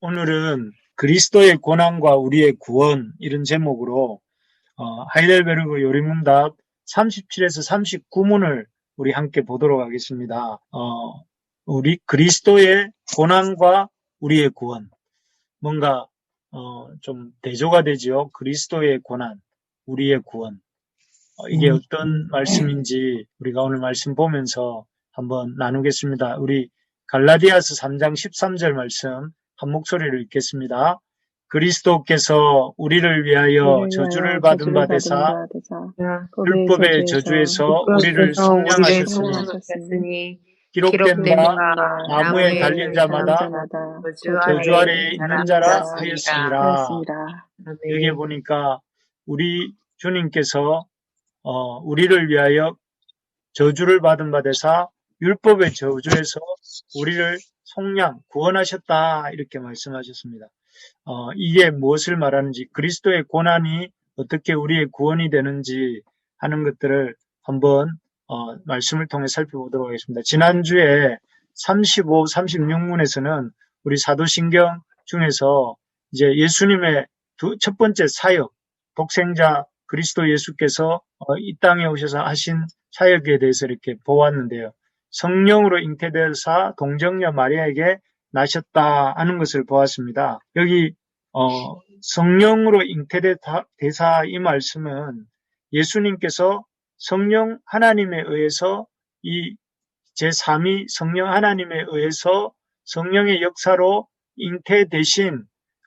오늘은 그리스도의 고난과 우리의 구원 이런 제목으로 어, 하이델베르그 요리문답 37에서 39문을 우리 함께 보도록 하겠습니다. 어, 우리 그리스도의 고난과 우리의 구원 뭔가 어, 좀 대조가 되지요. 그리스도의 고난, 우리의 구원 어, 이게 음. 어떤 말씀인지 우리가 오늘 말씀 보면서 한번 나누겠습니다. 우리 갈라디아서 3장 13절 말씀 한 목소리를 읽겠습니다. 그리스도께서 우리를 위하여 저주를 받은 바 되사 율법의 저주에서 우리를 성령하셨으니 기록된 바바 나무에 달린 자마다 저주 아래 있는 자라 하였습니다. 여기 보니까 우리 주님께서 어, 우리를 위하여 저주를 받은 바 되사 율법의 저주에서 우리를 속량 구원하셨다 이렇게 말씀하셨습니다. 어, 이게 무엇을 말하는지 그리스도의 고난이 어떻게 우리의 구원이 되는지 하는 것들을 한번 어, 말씀을 통해 살펴보도록 하겠습니다. 지난주에 35, 36문에서는 우리 사도신경 중에서 이제 예수님의 두, 첫 번째 사역, 독생자 그리스도 예수께서 어, 이 땅에 오셔서 하신 사역에 대해서 이렇게 보았는데요. 성령으로 잉태되사 동정녀 마리아에게 나셨다 하는 것을 보았습니다. 여기 어, 성령으로 잉태되사 이 말씀은 예수님께서 성령 하나님에 의해서 이 제3위 성령 하나님에 의해서 성령의 역사로 잉태되신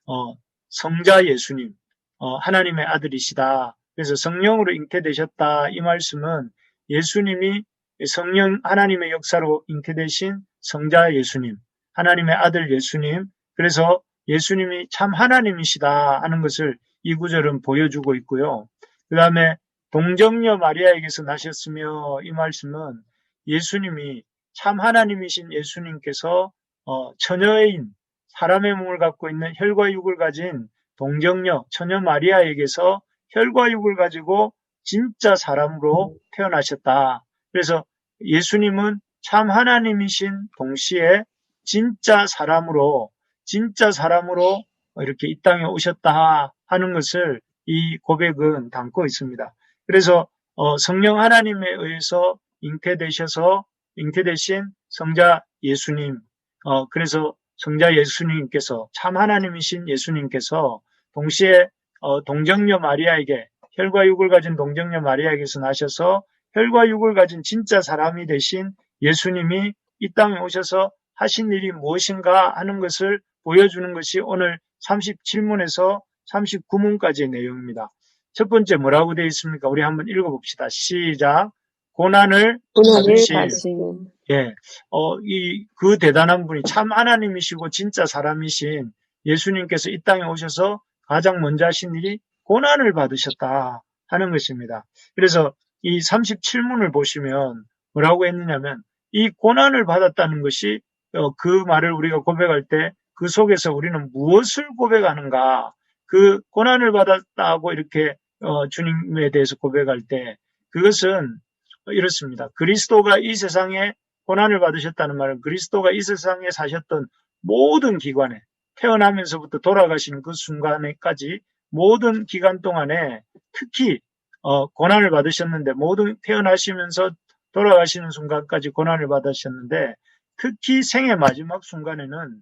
어, 성자 예수님, 어, 하나님의 아들이시다. 그래서 성령으로 잉태되셨다. 이 말씀은 예수님이 성령 하나님의 역사로 잉태되신 성자 예수님, 하나님의 아들 예수님, 그래서 예수님이 참 하나님이시다 하는 것을 이 구절은 보여주고 있고요. 그 다음에 동정녀 마리아에게서 나셨으며 이 말씀은 예수님이 참 하나님이신 예수님께서 어, 처녀인 사람의 몸을 갖고 있는 혈과 육을 가진 동정녀 처녀 마리아에게서 혈과 육을 가지고 진짜 사람으로 태어나셨다. 그래서 예수님은 참 하나님이신 동시에 진짜 사람으로 진짜 사람으로 이렇게 이 땅에 오셨다 하는 것을 이 고백은 담고 있습니다. 그래서 어, 성령 하나님에 의해서 잉태되셔서 잉태되신 성자 예수님, 어, 그래서 성자 예수님께서 참 하나님이신 예수님께서 동시에 어, 동정녀 마리아에게 혈과 육을 가진 동정녀 마리아에게서 나셔서 혈과 육을 가진 진짜 사람이 되신 예수님이 이 땅에 오셔서 하신 일이 무엇인가 하는 것을 보여주는 것이 오늘 37문에서 39문까지의 내용입니다. 첫 번째 뭐라고 되어 있습니까? 우리 한번 읽어봅시다. 시작. 고난을 받으실 예, 어, 이, 그 대단한 분이 참 하나님이시고 진짜 사람이신 예수님께서 이 땅에 오셔서 가장 먼저 하신 일이 고난을 받으셨다 하는 것입니다. 그래서 이 37문을 보시면 뭐라고 했느냐면 이 고난을 받았다는 것이 어, 그 말을 우리가 고백할 때 그 속에서 우리는 무엇을 고백하는가 그 고난을 받았다고 이렇게 어, 주님에 대해서 고백할 때 그것은 이렇습니다. 그리스도가 이 세상에 고난을 받으셨다는 말은 그리스도가 이 세상에 사셨던 모든 기관에 태어나면서부터 돌아가시는 그 순간에까지 모든 기간 동안에 특히 어, 고난을 받으셨는데 모든 태어나시면서 돌아가시는 순간까지 고난을 받으셨는데 특히 생의 마지막 순간에는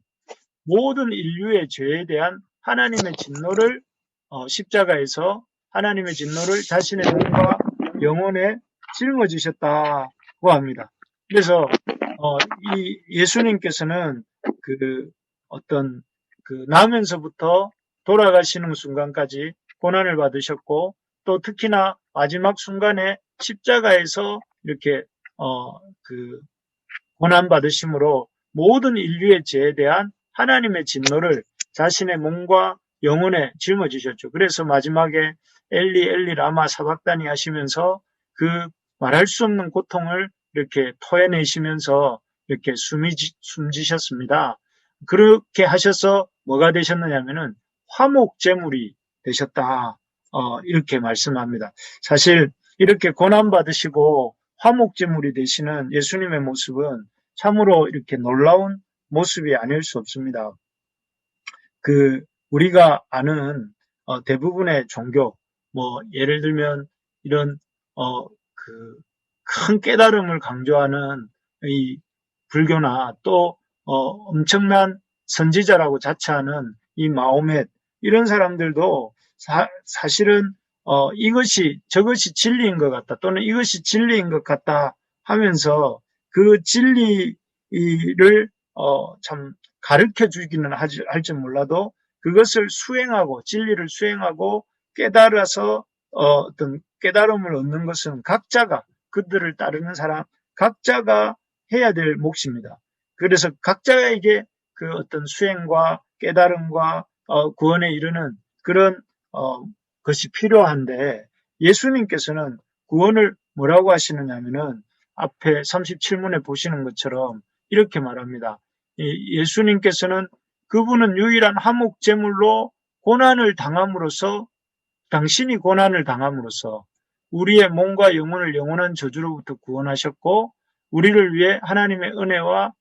모든 인류의 죄에 대한 하나님의 진노를 어, 십자가에서 하나님의 진노를 자신의 몸과 영혼에 짊어지셨다고 합니다. 그래서 어, 이 예수님께서는 그 어떤 그 나면서부터 돌아가시는 순간까지 고난을 받으셨고 또 특히나 마지막 순간에 십자가에서 이렇게 어, 그 고난 받으심으로 모든 인류의 죄에 대한 하나님의 진노를 자신의 몸과 영혼에 짊어지셨죠. 그래서 마지막에 엘리 엘리 라마 사박단이 하시면서 그 말할 수 없는 고통을 이렇게 토해내시면서 이렇게 숨이, 숨지셨습니다. 그렇게 하셔서 뭐가 되셨느냐면은 화목 제물이 되셨다. 어, 이렇게 말씀합니다. 사실 이렇게 고난받으시고 화목제물이 되시는 예수님의 모습은 참으로 이렇게 놀라운 모습이 아닐 수 없습니다. 그 우리가 아는 어, 대부분의 종교 뭐 예를 들면 이런 어 그 큰 깨달음을 강조하는 이 불교나 또 어, 엄청난 선지자라고 자처하는 이 마호멧 이런 사람들도 사, 실은 어, 이것이 저것이 진리인 것 같다 또는 이것이 진리인 것 같다 하면서 그 진리를 어, 참 가르쳐 주기는 할지 몰라도 그것을 수행하고 진리를 수행하고 깨달아서 어, 어떤 깨달음을 얻는 것은 각자가 그들을 따르는 사람 각자가 해야 될 몫입니다. 그래서 각자에게 그 어떤 수행과 깨달음과 어, 구원에 이르는 그런 어, 것이 필요한데 예수님께서는 구원을 뭐라고 하시느냐면은 앞에 37문에 보시는 것처럼 이렇게 말합니다. 예수님께서는 그분은 유일한 화목 제물로 고난을 당함으로써 당신이 고난을 당함으로써 우리의 몸과 영혼을 영원한 저주로부터 구원하셨고 우리를 위해 하나님의 은혜와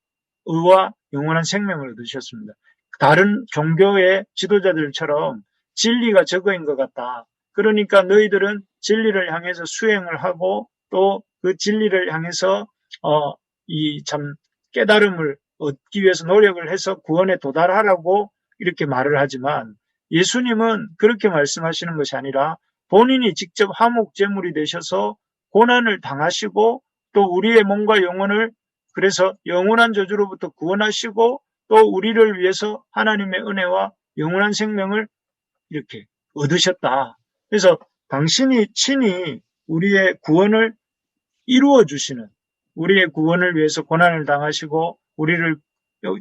의와 영원한 생명을 얻으셨습니다. 다른 종교의 지도자들처럼 진리가 저거인 것 같다. 그러니까 너희들은 진리를 향해서 수행을 하고 또 그 진리를 향해서 어, 이 참 깨달음을 얻기 위해서 노력을 해서 구원에 도달하라고 이렇게 말을 하지만 예수님은 그렇게 말씀하시는 것이 아니라 본인이 직접 화목제물이 되셔서 고난을 당하시고 또 우리의 몸과 영혼을 그래서 영원한 저주로부터 구원하시고 또 우리를 위해서 하나님의 은혜와 영원한 생명을 이렇게 얻으셨다. 그래서 당신이 친히 우리의 구원을 이루어 주시는 우리의 구원을 위해서 고난을 당하시고 우리를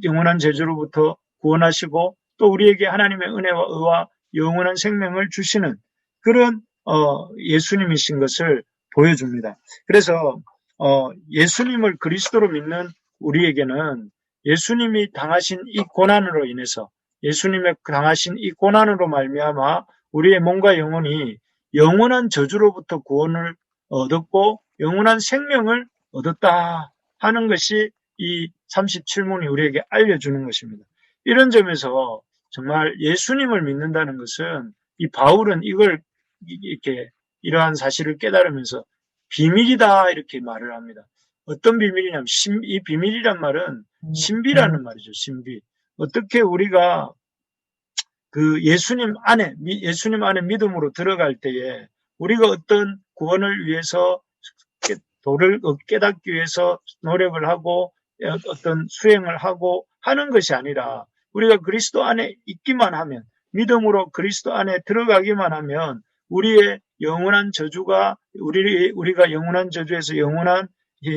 영원한 저주로부터 구원하시고 또 우리에게 하나님의 은혜와 의와 영원한 생명을 주시는 그런 어, 예수님이신 것을 보여줍니다. 그래서 어, 예수님을 그리스도로 믿는 우리에게는 예수님이 당하신 이 고난으로 인해서 예수님의 당하신 이 고난으로 말미암아 우리의 몸과 영혼이 영원한 저주로부터 구원을 얻었고 영원한 생명을 얻었다 하는 것이 이 37문이 우리에게 알려주는 것입니다. 이런 점에서 정말 예수님을 믿는다는 것은 이 바울은 이걸 이렇게 이러한 사실을 깨달으면서 비밀이다 이렇게 말을 합니다. 어떤 비밀이냐면 신, 이 비밀이란 말은 음, 신비라는 음. 말이죠. 신비. 어떻게 우리가 그 예수님 안에 예수님 안에 믿음으로 들어갈 때에 우리가 어떤 구원을 위해서 도를 깨닫기 위해서 노력을 하고 어떤 수행을 하고 하는 것이 아니라 우리가 그리스도 안에 있기만 하면 믿음으로 그리스도 안에 들어가기만 하면 우리의 영원한 저주가 우리 우리가 영원한 저주에서 영원한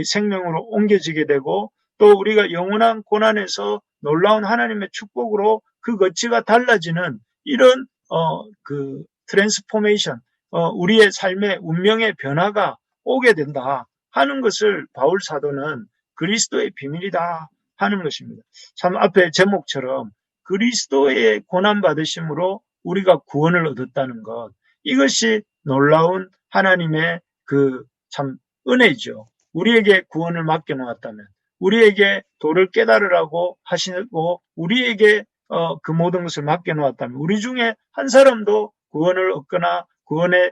생명으로 옮겨지게 되고 또 우리가 영원한 고난에서 놀라운 하나님의 축복으로 그 거치가 달라지는 이런 어 그 트랜스포메이션 어 우리의 삶의 운명의 변화가 오게 된다 하는 것을 바울 사도는 그리스도의 비밀이다 하는 것입니다. 참 앞에 제목처럼 그리스도의 고난 받으심으로 우리가 구원을 얻었다는 것 이것이 놀라운 하나님의 그 참 은혜죠. 우리에게 구원을 맡겨 놓았다면, 우리에게 도를 깨달으라고 하시고, 우리에게 어, 그 모든 것을 맡겨 놓았다면, 우리 중에 한 사람도 구원을 얻거나 구원에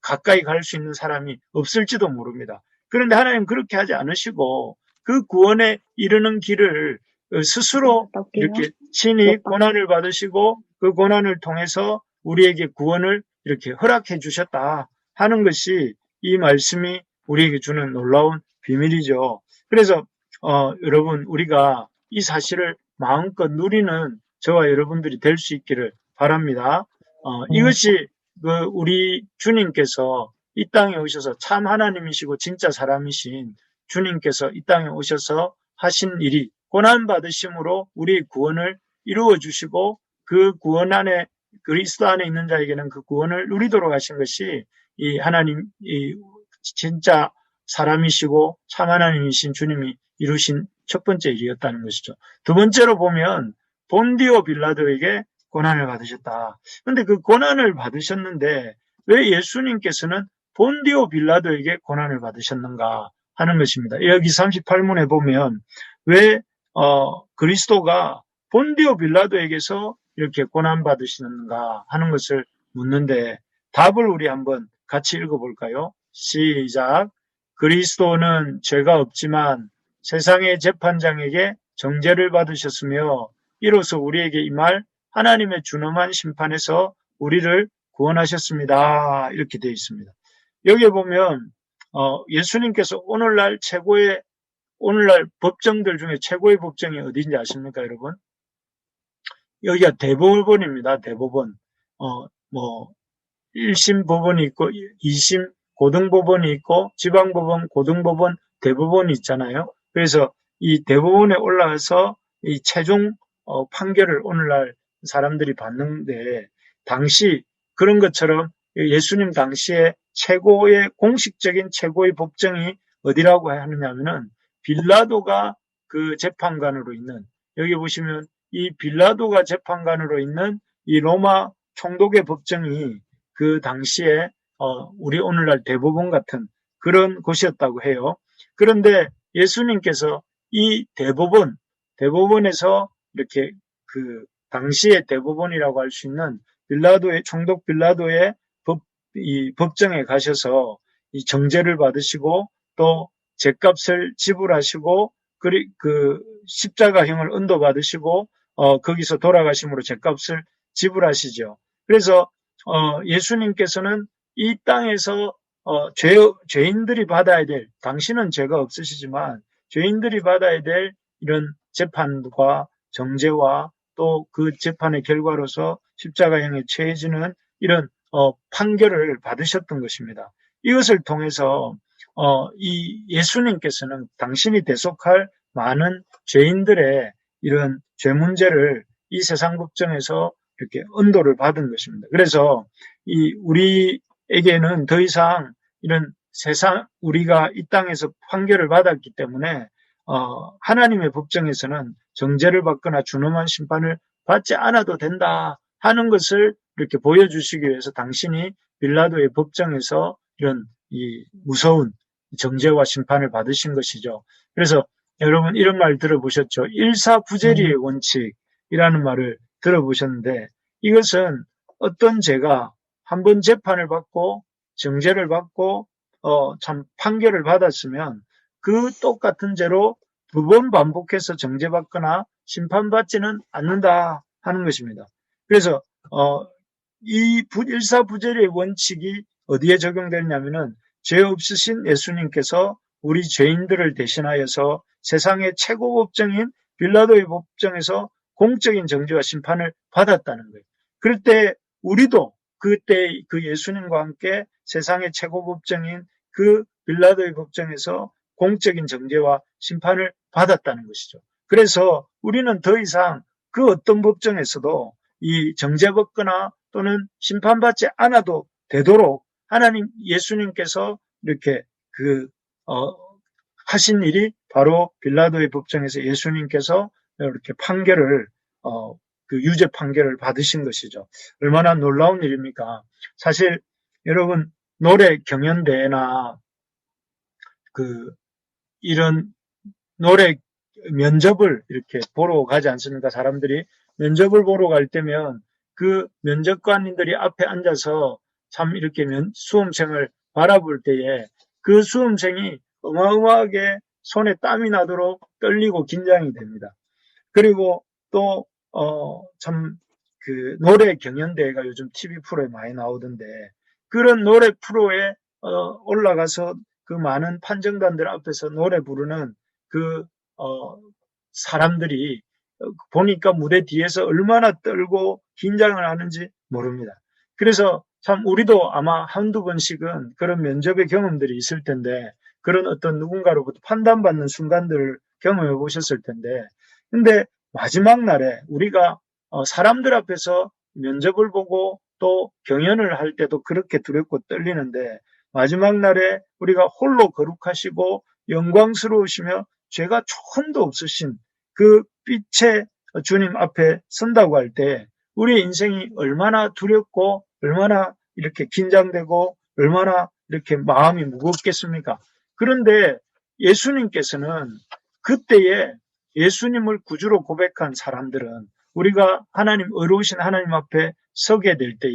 가까이 갈 수 있는 사람이 없을지도 모릅니다. 그런데 하나님 그렇게 하지 않으시고, 그 구원에 이르는 길을 스스로 이렇게 친히 고난을 받으시고, 그 고난을 통해서 우리에게 구원을 이렇게 허락해 주셨다 하는 것이 이 말씀이 우리에게 주는 놀라운 비밀이죠. 그래서 어, 여러분 우리가 이 사실을 마음껏 누리는 저와 여러분들이 될 수 있기를 바랍니다. 어, 음. 이것이 그 우리 주님께서 이 땅에 오셔서 참 하나님이시고 진짜 사람이신 주님께서 이 땅에 오셔서 하신 일이 고난 받으심으로 우리의 구원을 이루어 주시고 그 구원 안에 그리스도 안에 있는 자에게는 그 구원을 누리도록 하신 것이 이 하나님, 이 진짜 사람이시고 참 하나님이신 주님이 이루신 첫 번째 일이었다는 것이죠. 두 번째로 보면 본디오 빌라도에게 고난을 받으셨다. 근데 그 고난을 받으셨는데 왜 예수님께서는 본디오 빌라도에게 고난을 받으셨는가 하는 것입니다. 여기 38문에 보면 왜 어, 그리스도가 본디오 빌라도에게서 이렇게 고난 받으시는가 하는 것을 묻는데 답을 우리 한번 같이 읽어볼까요? 시작. 그리스도는 죄가 없지만 세상의 재판장에게 정죄를 받으셨으며 이로써 우리에게 임할 하나님의 준엄한 심판에서 우리를 구원하셨습니다. 이렇게 되어 있습니다. 여기에 보면 어, 예수님께서 오늘날 최고의 오늘날 법정들 중에 최고의 법정이 어디인지 아십니까, 여러분? 여기가 대법원입니다. 대법원. 어, 뭐 1심 법원이 있고 2심 고등법원이 있고 지방법원, 고등법원, 대법원이 있잖아요. 그래서 이 대법원에 올라가서 이 최종 어, 판결을 오늘날 사람들이 받는데 당시 그런 것처럼 예수님 당시에 최고의 공식적인 최고의 법정이 어디라고 하느냐면은 빌라도가 그 재판관으로 있는 여기 보시면 이 빌라도가 재판관으로 있는 이 로마 총독의 법정이 그 당시에 어, 우리 오늘날 대법원 같은 그런 곳이었다고 해요. 그런데 예수님께서 이 대법원, 대법원에서 이렇게 그 당시의 대법원이라고 할 수 있는 빌라도의 총독 빌라도의 법, 이 법정에 가셔서 이 정죄를 받으시고 또 죄값을 지불하시고 그리 그 십자가형을 은도 받으시고 어 거기서 돌아가심으로 죄값을 지불하시죠. 그래서 어 예수님께서는 이 땅에서 어 죄, 죄인들이 받아야 될 당신은 죄가 없으시지만 죄인들이 받아야 될 이런 재판과 정죄와 또 그 재판의 결과로서 십자가형에 처해지는 이런 어, 판결을 받으셨던 것입니다. 이것을 통해서 어, 이 예수님께서는 당신이 대속할 많은 죄인들의 이런 죄 문제를 이 세상 법정에서 이렇게 언도를 받은 것입니다. 그래서 이 우리 에게는 더 이상 이런 세상 우리가 이 땅에서 판결을 받았기 때문에 어, 하나님의 법정에서는 정죄를 받거나 준엄한 심판을 받지 않아도 된다 하는 것을 이렇게 보여주시기 위해서 당신이 빌라도의 법정에서 이런 이 무서운 정죄와 심판을 받으신 것이죠. 그래서 여러분 이런 말 들어보셨죠? 일사부재리의 원칙이라는 말을 들어보셨는데 이것은 어떤 죄가 한 번 재판을 받고 정죄를 받고 어, 참 판결을 받았으면 그 똑같은 죄로 두 번 반복해서 정죄받거나 심판받지는 않는다 하는 것입니다. 그래서 어, 이 일사부재리의 원칙이 어디에 적용되냐면은 죄 없으신 예수님께서 우리 죄인들을 대신하여서 세상의 최고 법정인 빌라도의 법정에서 공적인 정죄와 심판을 받았다는 거예요. 그럴 때 우리도 그때 그 예수님과 함께 세상의 최고 법정인 그 빌라도의 법정에서 공적인 정죄와 심판을 받았다는 것이죠. 그래서 우리는 더 이상 그 어떤 법정에서도 이 정죄받거나 또는 심판받지 않아도 되도록 하나님 예수님께서 이렇게 그 어, 하신 일이 바로 빌라도의 법정에서 예수님께서 이렇게 판결을 어, 그 유죄 판결을 받으신 것이죠. 얼마나 놀라운 일입니까? 사실 여러분 노래 경연대회나 그 이런 노래 면접을 이렇게 보러 가지 않습니까? 사람들이 면접을 보러 갈 때면 그 면접관님들이 앞에 앉아서 참 이렇게 면, 수험생을 바라볼 때에 그 수험생이 어마어마하게 손에 땀이 나도록 떨리고 긴장이 됩니다. 그리고 또, 어, 참, 그, 노래 경연대회가 요즘 TV 프로에 많이 나오던데, 그런 노래 프로에, 어, 올라가서 그 많은 판정단들 앞에서 노래 부르는 그, 어, 사람들이 보니까 무대 뒤에서 얼마나 떨고 긴장을 하는지 모릅니다. 그래서 참 우리도 아마 한두 번씩은 그런 면접의 경험들이 있을 텐데 그런 어떤 누군가로부터 판단받는 순간들을 경험해 보셨을 텐데 근데 마지막 날에 우리가 어, 사람들 앞에서 면접을 보고 또 경연을 할 때도 그렇게 두렵고 떨리는데 마지막 날에 우리가 홀로 거룩하시고 영광스러우시며 죄가 조금도 없으신 그 빛의 주님 앞에 선다고 할 때 우리의 인생이 얼마나 두렵고 얼마나 이렇게 긴장되고 얼마나 이렇게 마음이 무겁겠습니까? 그런데 예수님께서는 그때에 예수님을 구주로 고백한 사람들은 우리가 하나님 의로우신 하나님 앞에 서게 될 때에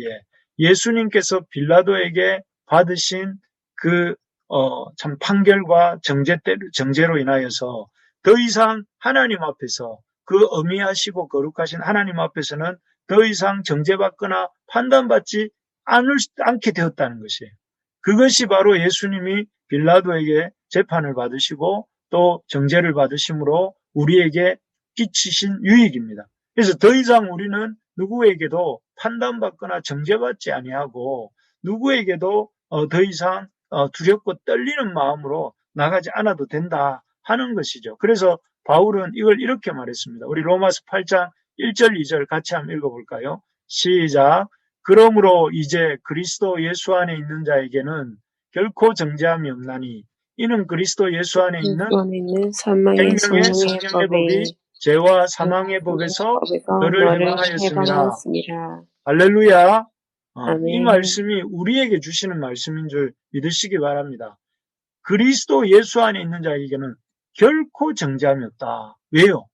예수님께서 빌라도에게 받으신 그 어, 참 판결과 정죄 때, 정죄로 인하여서 더 이상 하나님 앞에서 그 어미하시고 거룩하신 하나님 앞에서는 더 이상 정죄받거나 판단받지 않을, 수- 않게 되었다는 것이에요. 그것이 바로 예수님이 빌라도에게 재판을 받으시고 또 정죄를 받으심으로 우리에게 끼치신 유익입니다. 그래서 더 이상 우리는 누구에게도 판단받거나 정죄받지 아니하고 누구에게도 어, 더 이상 어, 두렵고 떨리는 마음으로 나가지 않아도 된다 하는 것이죠. 그래서 바울은 이걸 이렇게 말했습니다. 우리 로마서 8장 1절 2절 같이 한번 읽어볼까요? 시작. 그러므로 이제 그리스도 예수 안에 있는 자에게는 결코 정죄함이 없나니 이는 그리스도 예수 안에 있는 생명의 성령의 법이 죄와 사망의 법에서 너를 해방하였습니다. 할렐루야. 어. 이 말씀이 우리에게 주시는 말씀인 줄 믿으시기 바랍니다. 그리스도 예수 안에 있는 자에게는 결코 정죄함이 없다. 왜요?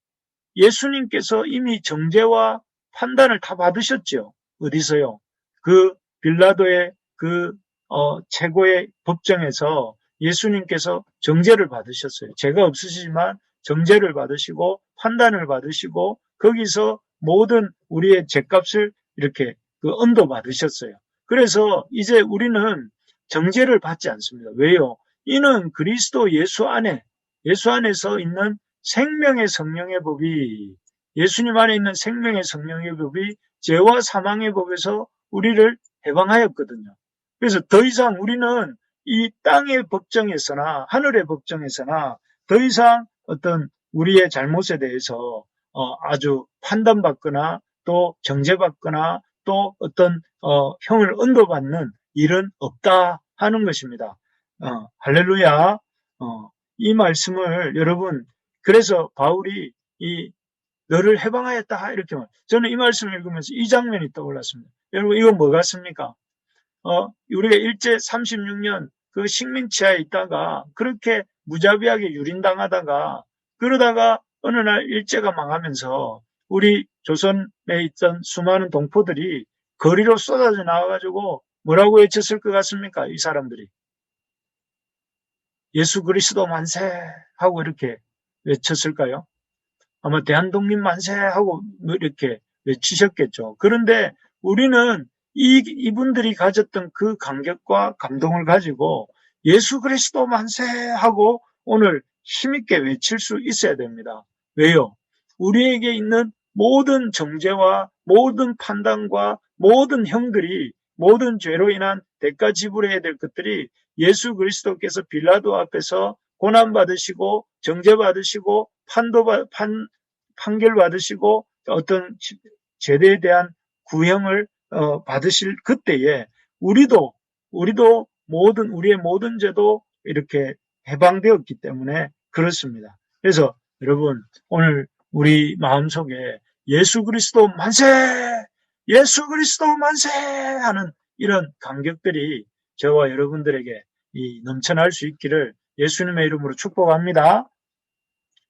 예수님께서 이미 정죄와 판단을 다 받으셨죠. 어디서요? 그 빌라도의 그 어, 최고의 법정에서 예수님께서 정죄를 받으셨어요. 죄가 없으시지만 정죄를 받으시고 판단을 받으시고 거기서 모든 우리의 죄값을 이렇게 그 언도 받으셨어요. 그래서 이제 우리는 정죄를 받지 않습니다. 왜요? 이는 그리스도 예수 안에 예수 안에서 있는 생명의 성령의 법이 예수님 안에 있는 생명의 성령의 법이 죄와 사망의 법에서 우리를 해방하였거든요. 그래서 더 이상 우리는 이 땅의 법정에서나 하늘의 법정에서나 더 이상 어떤 우리의 잘못에 대해서 어, 아주 판단받거나 또 정죄받거나 또 어떤 어, 형을 언도받는 일은 없다 하는 것입니다. 어, 할렐루야. 어, 이 말씀을 여러분 그래서 바울이 이 너를 해방하였다 이렇게 말. 저는 이 말씀을 읽으면서 이 장면이 떠올랐습니다. 여러분 이건 뭐 같습니까? 어, 우리가 일제 36년 그 식민지하에 있다가 그렇게 무자비하게 유린당하다가 그러다가 어느 날 일제가 망하면서 우리 조선에 있던 수많은 동포들이 거리로 쏟아져 나와가지고 뭐라고 외쳤을 것 같습니까? 이 사람들이. 예수 그리스도 만세! 하고 이렇게 외쳤을까요? 아마 대한독립 만세! 하고 뭐 이렇게 외치셨겠죠. 그런데 우리는 이, 이분들이 가졌던 그 감격과 감동을 가지고 예수 그리스도 만세! 하고 오늘 힘있게 외칠 수 있어야 됩니다. 왜요? 우리에게 있는 모든 정죄와 모든 판단과 모든 형들이 모든 죄로 인한 대가 지불해야 될 것들이 예수 그리스도께서 빌라도 앞에서 고난 받으시고 정죄 받으시고 판도 받- 판 판결 받으시고 어떤 죄에 대한 구형을 어, 받으실 그때에 우리도 우리도 모든 우리의 모든 죄도 이렇게 해방되었기 때문에 그렇습니다. 그래서 여러분 오늘 우리 마음속에 예수 그리스도 만세! 예수 그리스도 만세! 하는 이런 감격들이 저와 여러분들에게 이 넘쳐날 수 있기를 예수님의 이름으로 축복합니다.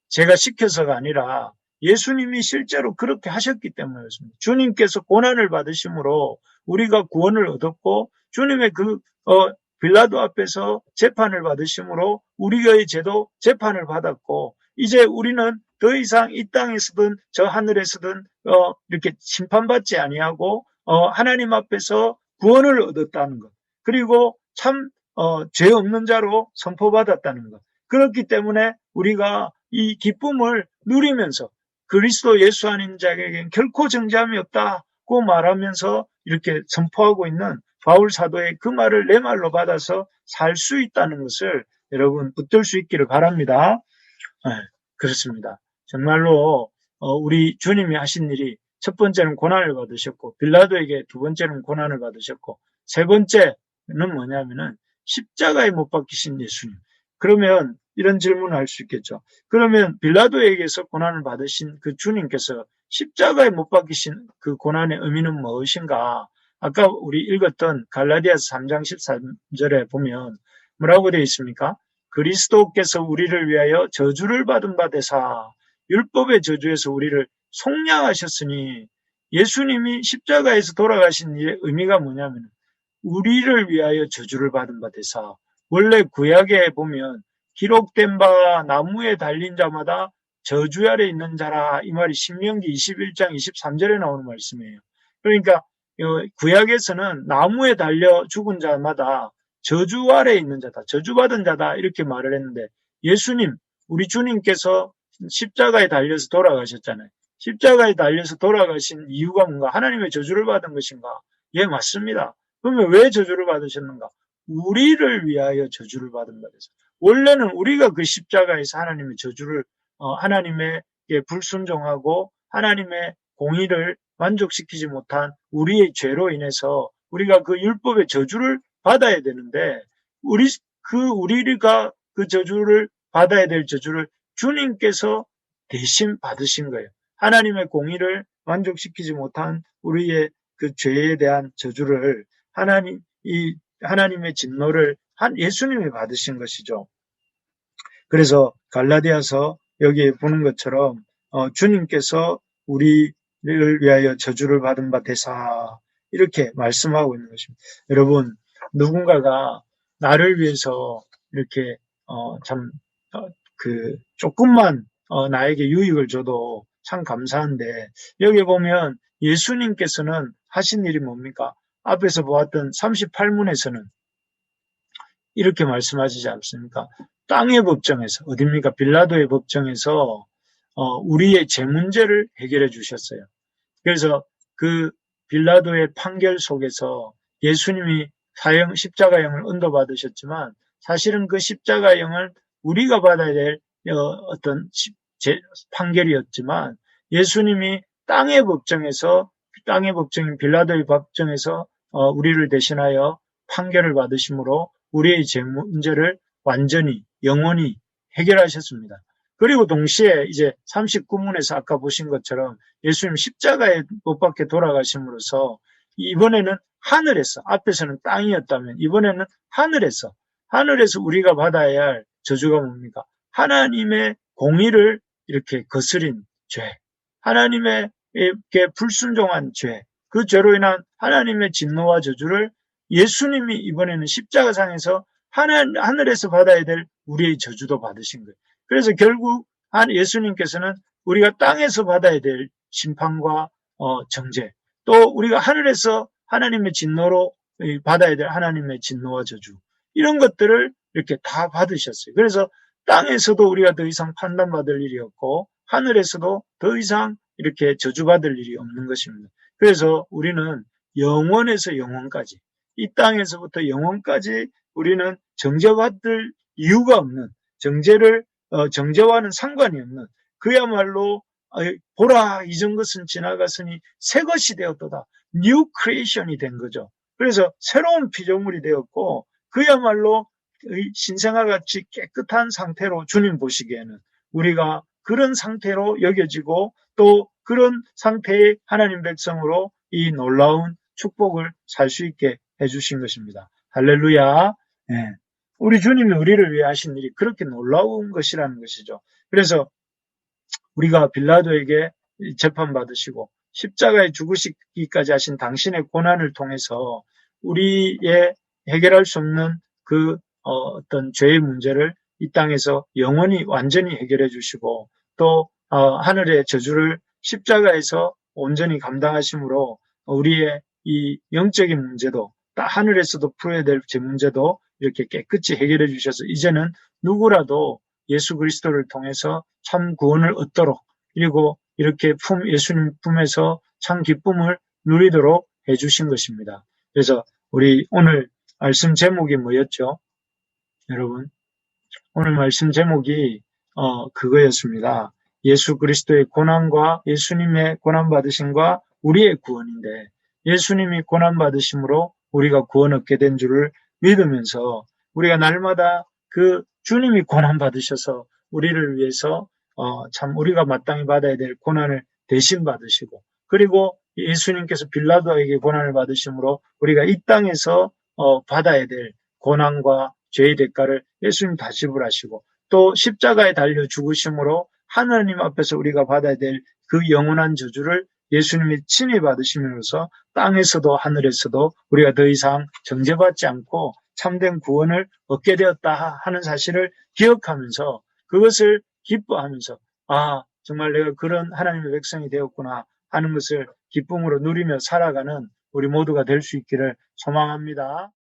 제가 시켜서가 아니라 예수님이 실제로 그렇게 하셨기 때문이었습니다. 주님께서 고난을 받으심으로 우리가 구원을 얻었고 주님의 그 어, 빌라도 앞에서 재판을 받으심으로 우리의 죄도 재판을 받았고 이제 우리는 더 이상 이 땅에서든 저 하늘에서든 어, 이렇게 심판받지 아니하고 어, 하나님 앞에서 구원을 얻었다는 것 그리고 참 어, 죄 없는 자로 선포받았다는 것 그렇기 때문에 우리가 이 기쁨을 누리면서 그리스도 예수 안인 자에게는 결코 정죄함이 없다고 말하면서 이렇게 선포하고 있는 바울 사도의 그 말을 내 말로 받아서 살 수 있다는 것을 여러분 붙들 수 있기를 바랍니다. 네, 그렇습니다. 정말로 어, 우리 주님이 하신 일이 첫 번째는 고난을 받으셨고 빌라도에게 두 번째는 고난을 받으셨고 세 번째는 뭐냐면은 십자가에 못 박히신 예수님. 그러면 이런 질문을 할 수 있겠죠. 그러면 빌라도에게서 고난을 받으신 그 주님께서 십자가에 못 박히신 그 고난의 의미는 무엇인가? 아까 우리 읽었던 갈라디아서 3장 13절에 보면 뭐라고 되어 있습니까? 그리스도께서 우리를 위하여 저주를 받은 바 되사 율법의 저주에서 우리를 속량하셨으니 예수님이 십자가에서 돌아가신 일의 의미가 뭐냐면 우리를 위하여 저주를 받은 바 되사 원래 구약에 보면 기록된 바 나무에 달린 자마다 저주 아래 있는 자라 이 말이 신명기 21장 23절에 나오는 말씀이에요. 그러니까 어, 구약에서는 나무에 달려 죽은 자마다 저주 아래 있는 자다, 저주받은 자다 이렇게 말을 했는데 예수님, 우리 주님께서 십자가에 달려서 돌아가셨잖아요. 십자가에 달려서 돌아가신 이유가 뭔가? 하나님의 저주를 받은 것인가? 예, 맞습니다. 그러면 왜 저주를 받으셨는가? 우리를 위하여 저주를 받은 것에서 원래는 우리가 그 십자가에서 하나님의 저주를 어, 하나님에게 불순종하고 하나님의 공의를 만족시키지 못한 우리의 죄로 인해서 우리가 그 율법의 저주를 받아야 되는데 우리 그 우리가 그 저주를 받아야 될 저주를 주님께서 대신 받으신 거예요. 하나님의 공의를 만족시키지 못한 우리의 그 죄에 대한 저주를 하나님 이 하나님의 진노를 한 예수님이 받으신 것이죠. 그래서 갈라디아서 여기에 보는 것처럼 어, 주님께서 우리를 위하여 저주를 받은 바 되사 이렇게 말씀하고 있는 것입니다. 여러분 누군가가 나를 위해서 이렇게 어, 참 어, 그 조금만 어, 나에게 유익을 줘도 참 감사한데 여기 보면 예수님께서는 하신 일이 뭡니까? 앞에서 보았던 38문에서는 이렇게 말씀하시지 않습니까? 땅의 법정에서 어딥니까? 빌라도의 법정에서 어, 우리의 제 문제를 해결해 주셨어요. 그래서 그 빌라도의 판결 속에서 예수님이 사형 십자가형을 언도받으셨지만 사실은 그 십자가형을 우리가 받아야 될 어, 어떤 판결이었지만 예수님이 땅의 법정에서 땅의 법정인 빌라도의 법정에서 어, 우리를 대신하여 판결을 받으심으로 우리의 제 문제를 완전히 영원히 해결하셨습니다. 그리고 동시에 이제 39문에서 아까 보신 것처럼 예수님 십자가에 못 박혀 돌아가심으로써 이번에는 하늘에서 앞에서는 땅이었다면 이번에는 하늘에서 하늘에서 우리가 받아야 할 저주가 뭡니까? 하나님의 공의를 이렇게 거스린 죄, 하나님에게 불순종한 죄, 그 죄로 인한 하나님의 진노와 저주를 예수님이 이번에는 십자가상에서 하늘에서 받아야 될 우리의 저주도 받으신 거예요. 그래서 결국 예수님께서는 우리가 땅에서 받아야 될 심판과 어, 정죄, 또 우리가 하늘에서 하나님의 진노로 받아야 될 하나님의 진노와 저주 이런 것들을 이렇게 다 받으셨어요. 그래서 땅에서도 우리가 더 이상 판단받을 일이 없고 하늘에서도 더 이상 이렇게 저주받을 일이 없는 것입니다. 그래서 우리는 영원에서 영원까지 이 땅에서부터 영원까지 우리는 정죄받을 이유가 없는 정죄를 어, 정죄와는 상관이 없는 그야말로 어, 보라 이전 것은 지나갔으니 새 것이 되었도다. 뉴 크리에이션이 된 거죠. 그래서 새로운 피조물이 되었고 그야말로 신생아 같이 깨끗한 상태로 주님 보시기에는 우리가 그런 상태로 여겨지고 또 그런 상태의 하나님 백성으로 이 놀라운 축복을 살 수 있게 해주신 것입니다. 할렐루야. 네. 우리 주님이 우리를 위해 하신 일이 그렇게 놀라운 것이라는 것이죠. 그래서 우리가 빌라도에게 재판받으시고 십자가에 죽으시기까지 하신 당신의 고난을 통해서 우리의 해결할 수 없는 그 어, 떤 죄의 문제를 이 땅에서 영원히 완전히 해결해 주시고 또 어, 하늘의 저주를 십자가에서 온전히 감당하심으로 우리의 이 영적인 문제도 하늘에서도 풀어야 될 제 문제도 이렇게 깨끗이 해결해 주셔서 이제는 누구라도 예수 그리스도를 통해서 참 구원을 얻도록 그리고 이렇게 품 예수님 품에서 참 기쁨을 누리도록 해주신 것입니다. 그래서 우리 오늘 말씀 제목이 뭐였죠? 여러분 오늘 말씀 제목이 어, 그거였습니다. 예수 그리스도의 고난과 예수님의 고난 받으심과 우리의 구원인데 예수님이 고난 받으심으로 우리가 구원 얻게 된 줄을 믿으면서 우리가 날마다 그 주님이 고난 받으셔서 우리를 위해서 어, 참 우리가 마땅히 받아야 될 고난을 대신 받으시고 그리고 예수님께서 빌라도에게 고난을 받으심으로 우리가 이 땅에서 어, 받아야 될 고난과 죄의 대가를 예수님 다 지불하시고 또 십자가에 달려 죽으심으로 하나님 앞에서 우리가 받아야 될 그 영원한 저주를 예수님이 친히 받으심으로써 땅에서도 하늘에서도 우리가 더 이상 정죄받지 않고 참된 구원을 얻게 되었다 하는 사실을 기억하면서 그것을 기뻐하면서 아 정말 내가 그런 하나님의 백성이 되었구나 하는 것을 기쁨으로 누리며 살아가는 우리 모두가 될 수 있기를 소망합니다.